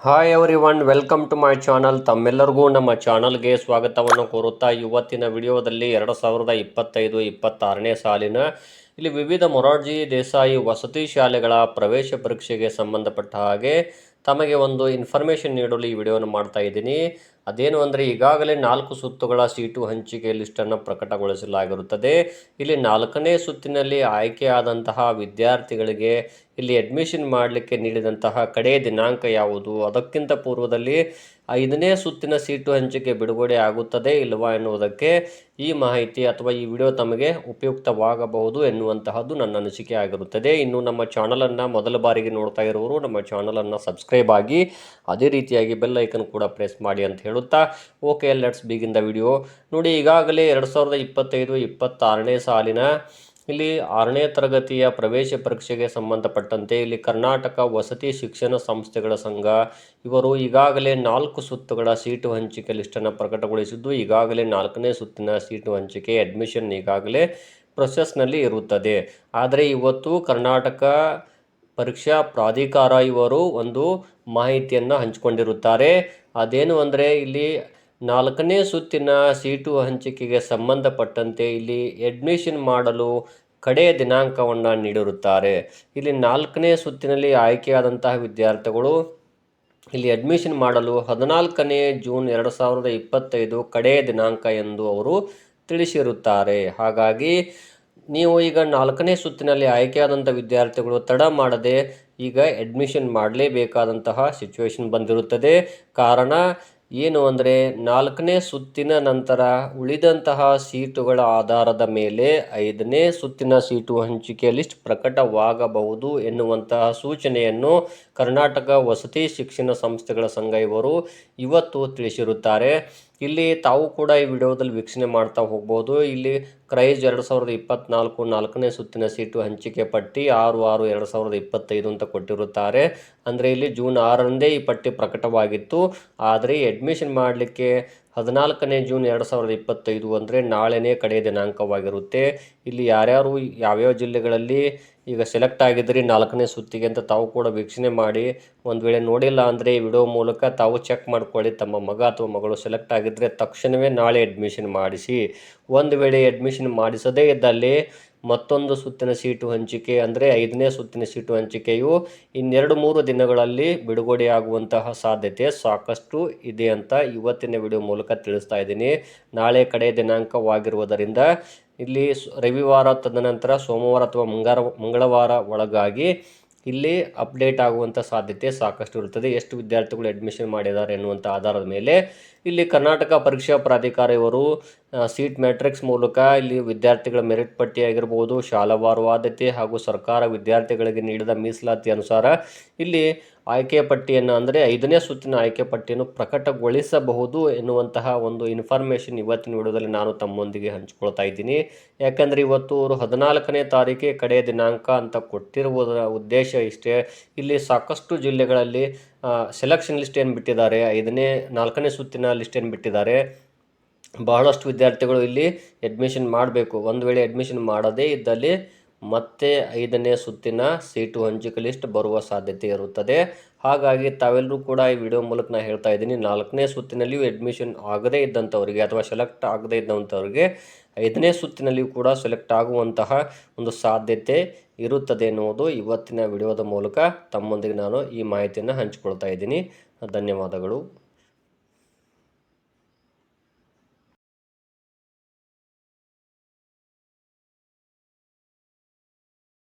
Hi everyone welcome to my channel ತಮ್ಮೆಲ್ಲರಿಗೂ ನಮ್ಮ ಚಾನಲ್ಗೆ ಸ್ವಾಗತವನ್ನು ಕೋರುತ್ತಾ ಇವತ್ತಿನ ವಿಡಿಯೋದಲ್ಲಿ ಎರಡು ಸಾವಿರದ ಇಪ್ಪತ್ತೈದು, ಇಪ್ಪತ್ತಾರನೇ ಸಾಲಿನ ಇಲ್ಲಿ ವಿವಿಧ ಮೊರಾರ್ಜಿ ದೇಸಾಯಿ ವಸತಿ ಶಾಲೆಗಳ ಪ್ರವೇಶ ಪರೀಕ್ಷೆಗೆ ಸಂಬಂಧಪಟ್ಟ ಹಾಗೆ ತಮಗೆ ಒಂದು ಇನ್ಫಾರ್ಮೇಷನ್ ನೀಡಲು ಈ ವಿಡಿಯೋವನ್ನು ಮಾಡ್ತಾ ಇದ್ದೀನಿ. ಅದೇನು ಅಂದರೆ ಈಗಾಗಲೇ ನಾಲ್ಕು ಸುತ್ತುಗಳ ಸೀಟು ಹಂಚಿಕೆ ಲಿಸ್ಟನ್ನು ಪ್ರಕಟಗೊಳಿಸಲಾಗಿರುತ್ತದೆ. ಇಲ್ಲಿ ನಾಲ್ಕನೇ ಸುತ್ತಿನಲ್ಲಿ ಆಯ್ಕೆಯಾದಂತಹ ವಿದ್ಯಾರ್ಥಿಗಳಿಗೆ ಇಲ್ಲಿ ಅಡ್ಮಿಷನ್ ಮಾಡಲಿಕ್ಕೆ ನೀಡಿದಂತಹ ಕಡೆಯ ದಿನಾಂಕ ಯಾವುದು? ಅದಕ್ಕಿಂತ ಪೂರ್ವದಲ್ಲಿ ಐದನೇ ಸುತ್ತಿನ ಸೀಟು ಹಂಚಿಕೆ ಬಿಡುಗಡೆ ಆಗುತ್ತದೆ ಇಲ್ಲವಾ ಎನ್ನುವುದಕ್ಕೆ ಈ ಮಾಹಿತಿ ಅಥವಾ ಈ ವಿಡಿಯೋ ತಮಗೆ ಉಪಯುಕ್ತವಾಗಬಹುದು ಎನ್ನುವಂತಹದ್ದು ನನ್ನ ಅನಿಸಿಕೆ ಆಗಿರುತ್ತದೆ. ಇನ್ನು ನಮ್ಮ ಚಾನಲನ್ನು ಮೊದಲ ಬಾರಿಗೆ ನೋಡ್ತಾ ಇರುವವರು ನಮ್ಮ ಚಾನಲನ್ನು ಸಬ್ಸ್ಕ್ರೈಬ್ ಆಗಿ ಅದೇ ರೀತಿಯಾಗಿ ಬೆಲ್ ಐಕನ್ ಕೂಡ ಪ್ರೆಸ್ ಮಾಡಿ ಅಂತ ಹೇಳುತ್ತಾ okay let's begin the video ನೋಡಿ, ಈಗಾಗಲೇ ಎರಡು ಸಾವಿರದ ಸಾಲಿನ ಇಲ್ಲಿ ಆರನೇ ತರಗತಿಯ ಪ್ರವೇಶ ಪರೀಕ್ಷೆಗೆ ಸಂಬಂಧಪಟ್ಟಂತೆ ಇಲ್ಲಿ ಕರ್ನಾಟಕ ವಸತಿ ಶಿಕ್ಷಣ ಸಂಸ್ಥೆಗಳ ಸಂಘ, ಇವರು ಈಗಾಗಲೇ ನಾಲ್ಕು ಸುತ್ತುಗಳ ಸೀಟು ಹಂಚಿಕೆ ಲಿಸ್ಟನ್ನು ಪ್ರಕಟಗೊಳಿಸಿದ್ದು, ಈಗಾಗಲೇ ನಾಲ್ಕನೇ ಸುತ್ತಿನ ಸೀಟು ಹಂಚಿಕೆ ಅಡ್ಮಿಷನ್ ಈಗಾಗಲೇ ಪ್ರೊಸೆಸ್ನಲ್ಲಿ ಇರುತ್ತದೆ. ಆದರೆ ಇವತ್ತು ಕರ್ನಾಟಕ ಪರೀಕ್ಷಾ ಪ್ರಾಧಿಕಾರ ಇವರು ಒಂದು ಮಾಹಿತಿಯನ್ನು ಹಂಚಿಕೊಂಡಿರುತ್ತಾರೆ. ಅದೇನು ಅಂದರೆ ಇಲ್ಲಿ ನಾಲ್ಕನೇ ಸುತ್ತಿನ ಸೀಟು ಹಂಚಿಕೆಗೆ ಸಂಬಂಧಪಟ್ಟಂತೆ ಇಲ್ಲಿ ಅಡ್ಮಿಷನ್ ಮಾಡಲು ಕಡೆಯ ದಿನಾಂಕವನ್ನು ನೀಡಿರುತ್ತಾರೆ. ಇಲ್ಲಿ ನಾಲ್ಕನೇ ಸುತ್ತಿನಲ್ಲಿ ಆಯ್ಕೆಯಾದಂತಹ ವಿದ್ಯಾರ್ಥಿಗಳು ಇಲ್ಲಿ ಅಡ್ಮಿಷನ್ ಮಾಡಲು ಹದಿನಾಲ್ಕನೇ ಜೂನ್ ಎರಡು ಸಾವಿರದ ಇಪ್ಪತ್ತೈದು ಕಡೆಯ ದಿನಾಂಕ ಎಂದು ಅವರು ತಿಳಿಸಿರುತ್ತಾರೆ. ಹಾಗಾಗಿ ನೀವು ಈಗ ನಾಲ್ಕನೇ ಸುತ್ತಿನಲ್ಲಿ ಆಯ್ಕೆಯಾದಂಥ ವಿದ್ಯಾರ್ಥಿಗಳು ತಡ ಮಾಡದೆ ಈಗ ಅಡ್ಮಿಷನ್ ಮಾಡಲೇಬೇಕಾದಂತಹ ಸಿಚುವೇಶನ್ ಬಂದಿರುತ್ತದೆ. ಕಾರಣ ಏನು ಅಂದರೆ ನಾಲ್ಕನೇ ಸುತ್ತಿನ ನಂತರ ಉಳಿದಂತಹ ಸೀಟುಗಳ ಆಧಾರದ ಮೇಲೆ ಐದನೇ ಸುತ್ತಿನ ಸೀಟು ಹಂಚಿಕೆ ಲಿಸ್ಟ್ ಪ್ರಕಟವಾಗಬಹುದು ಎನ್ನುವಂತಹ ಸೂಚನೆಯನ್ನು ಕರ್ನಾಟಕ ವಸತಿ ಶಿಕ್ಷಣ ಸಂಸ್ಥೆಗಳ ಸಂಘ ಇವರು ಇವತ್ತು ತಿಳಿಸಿರುತ್ತಾರೆ. ಇಲ್ಲಿ ತಾವು ಕೂಡ ಈ ವಿಡಿಯೋದಲ್ಲಿ ವೀಕ್ಷಣೆ ಮಾಡ್ತಾ ಹೋಗ್ಬೋದು. ಇಲ್ಲಿ ಕ್ರೈಸ್ ಎರಡು ಸಾವಿರದ ಇಪ್ಪತ್ನಾಲ್ಕು ನಾಲ್ಕನೇ ಸುತ್ತಿನ ಸೀಟು ಹಂಚಿಕೆ ಪಟ್ಟಿ ಆರು ಆರು ಎರಡು ಸಾವಿರದ ಇಪ್ಪತ್ತೈದು ಅಂತ ಕೊಟ್ಟಿರುತ್ತಾರೆ. ಅಂದರೆ ಇಲ್ಲಿ ಜೂನ್ ಆರರಂದೇ ಈ ಪಟ್ಟಿ ಪ್ರಕಟವಾಗಿತ್ತು. ಆದರೆ ಅಡ್ಮಿಷನ್ ಮಾಡಲಿಕ್ಕೆ ಹದಿನಾಲ್ಕನೇ ಜೂನ್ ಎರಡು ಸಾವಿರದ ಇಪ್ಪತ್ತೈದು ಅಂದರೆ ನಾಳೆನೇ ಕಡೆಯ ದಿನಾಂಕವಾಗಿರುತ್ತೆ. ಇಲ್ಲಿ ಯಾರ್ಯಾರು ಯಾವ್ಯಾವ ಜಿಲ್ಲೆಗಳಲ್ಲಿ ಈಗ ಸೆಲೆಕ್ಟ್ ಆಗಿದ್ರಿ ನಾಲ್ಕನೇ ಸುತ್ತಿಗೆ ಅಂತ ತಾವು ಕೂಡ ವೀಕ್ಷಣೆ ಮಾಡಿ ಒಂದು ವೇಳೆ ನೋಡಿಲ್ಲ ಅಂದರೆ ಈ ವಿಡಿಯೋ ಮೂಲಕ ತಾವು ಚೆಕ್ ಮಾಡ್ಕೊಳ್ಳಿ. ತಮ್ಮ ಮಗ ಅಥವಾ ಮಗಳು ಸೆಲೆಕ್ಟ್ ಆಗಿದ್ದರೆ ತಕ್ಷಣವೇ ನಾಳೆ ಅಡ್ಮಿಷನ್ ಮಾಡಿಸಿ. ಒಂದು ವೇಳೆ ಅಡ್ಮಿಷನ್ ಮಾಡಿಸದೇ ಇದ್ದಲ್ಲಿ ಮತ್ತೊಂದು ಸುತ್ತಿನ ಸೀಟು ಹಂಚಿಕೆ ಅಂದರೆ ಐದನೇ ಸುತ್ತಿನ ಸೀಟು ಹಂಚಿಕೆಯು ಇನ್ನೆರಡು ಮೂರು ದಿನಗಳಲ್ಲಿ ಬಿಡುಗಡೆಯಾಗುವಂತಹ ಸಾಧ್ಯತೆ ಸಾಕಷ್ಟು ಇದೆ ಅಂತ ಇವತ್ತಿನ ವಿಡಿಯೋ ಮೂಲಕ ತಿಳಿಸ್ತಾ ಇದ್ದೀನಿ. ನಾಳೆ ಕಡೆ ದಿನಾಂಕವಾಗಿರುವುದರಿಂದ ಇಲ್ಲಿ ರವಿವಾರ ತದನಂತರ ಸೋಮವಾರ ಅಥವಾ ಮಂಗಾರ ಮಂಗಳವಾರ ಒಳಗಾಗಿ ಇಲ್ಲಿ ಅಪ್ಡೇಟ್ ಆಗುವಂಥ ಸಾಧ್ಯತೆ ಸಾಕಷ್ಟು ಇರುತ್ತದೆ. ಎಷ್ಟು ವಿದ್ಯಾರ್ಥಿಗಳು ಅಡ್ಮಿಷನ್ ಮಾಡಿದ್ದಾರೆ ಎನ್ನುವಂಥ ಆಧಾರದ ಮೇಲೆ ಇಲ್ಲಿ ಕರ್ನಾಟಕ ಪರೀಕ್ಷಾ ಪ್ರಾಧಿಕಾರ ಇವರು ಸೀಟ್ ಮ್ಯಾಟ್ರಿಕ್ಸ್ ಮೂಲಕ ಇಲ್ಲಿ ವಿದ್ಯಾರ್ಥಿಗಳ ಮೆರಿಟ್ ಪಟ್ಟಿ ಆಗಿರ್ಬೋದು ಶಾಲಾವಾರು ಆದ್ಯತೆ ಹಾಗೂ ಸರ್ಕಾರ ವಿದ್ಯಾರ್ಥಿಗಳಿಗೆ ನೀಡಿದ ಮೀಸಲಾತಿ ಅನುಸಾರ ಇಲ್ಲಿ ಆಯ್ಕೆ ಪಟ್ಟಿಯನ್ನು ಅಂದರೆ ಐದನೇ ಸುತ್ತಿನ ಆಯ್ಕೆ ಪಟ್ಟಿಯನ್ನು ಪ್ರಕಟಗೊಳಿಸಬಹುದು ಎನ್ನುವಂತಹ ಒಂದು ಇನ್ಫಾರ್ಮೇಷನ್ ಇವತ್ತಿನ ವಿಡಿಯೋದಲ್ಲಿ ನಾನು ತಮ್ಮೊಂದಿಗೆ ಹಂಚಿಕೊಳ್ತಾ ಇದ್ದೀನಿ. ಯಾಕಂದರೆ ಇವತ್ತು ಅವರು ಹದಿನಾಲ್ಕನೇ ತಾರೀಕೆ ಕಡೆಯ ದಿನಾಂಕ ಅಂತ ಕೊಟ್ಟಿರುವುದರ ಉದ್ದೇಶ ಇಷ್ಟೇ. ಇಲ್ಲಿ ಸಾಕಷ್ಟು ಜಿಲ್ಲೆಗಳಲ್ಲಿ ಸೆಲೆಕ್ಷನ್ ಲಿಸ್ಟ್ ಏನು ಬಿಟ್ಟಿದ್ದಾರೆ? ಐದನೇ, ನಾಲ್ಕನೇ ಸುತ್ತಿನ ಲಿಸ್ಟ್ ಏನು ಬಿಟ್ಟಿದ್ದಾರೆ? ಬಹಳಷ್ಟು ವಿದ್ಯಾರ್ಥಿಗಳು ಇಲ್ಲಿ ಅಡ್ಮಿಷನ್ ಮಾಡಬೇಕು. ಒಂದು ವೇಳೆ ಅಡ್ಮಿಷನ್ ಮಾಡದೇ ಇದ್ದಲ್ಲಿ ಮತ್ತೆ ಐದನೇ ಸುತ್ತಿನ ಸೀಟು ಹಂಚಿಕೆ ಲಿಸ್ಟ್ ಬರುವ ಸಾಧ್ಯತೆ ಇರುತ್ತದೆ. ಹಾಗಾಗಿ ತಾವೆಲ್ಲರೂ ಕೂಡ ಈ ವಿಡಿಯೋ ಮೂಲಕ ನಾನು ಹೇಳ್ತಾ ಇದ್ದೀನಿ, ನಾಲ್ಕನೇ ಸುತ್ತಿನಲ್ಲಿಯೂ ಅಡ್ಮಿಷನ್ ಆಗದೇ ಇದ್ದಂಥವರಿಗೆ ಅಥವಾ ಸೆಲೆಕ್ಟ್ ಆಗದೇ ಇದ್ದಂಥವ್ರಿಗೆ ಐದನೇ ಸುತ್ತಿನಲ್ಲಿಯೂ ಕೂಡ ಸೆಲೆಕ್ಟ್ ಆಗುವಂತಹ ಒಂದು ಸಾಧ್ಯತೆ ಇರುತ್ತದೆ ಎನ್ನುವುದು ಇವತ್ತಿನ ವಿಡಿಯೋದ ಮೂಲಕ ತಮ್ಮೊಂದಿಗೆ ನಾನು ಈ ಮಾಹಿತಿಯನ್ನು ಹಂಚಿಕೊಳ್ತಾ ಇದ್ದೀನಿ. ಧನ್ಯವಾದಗಳು.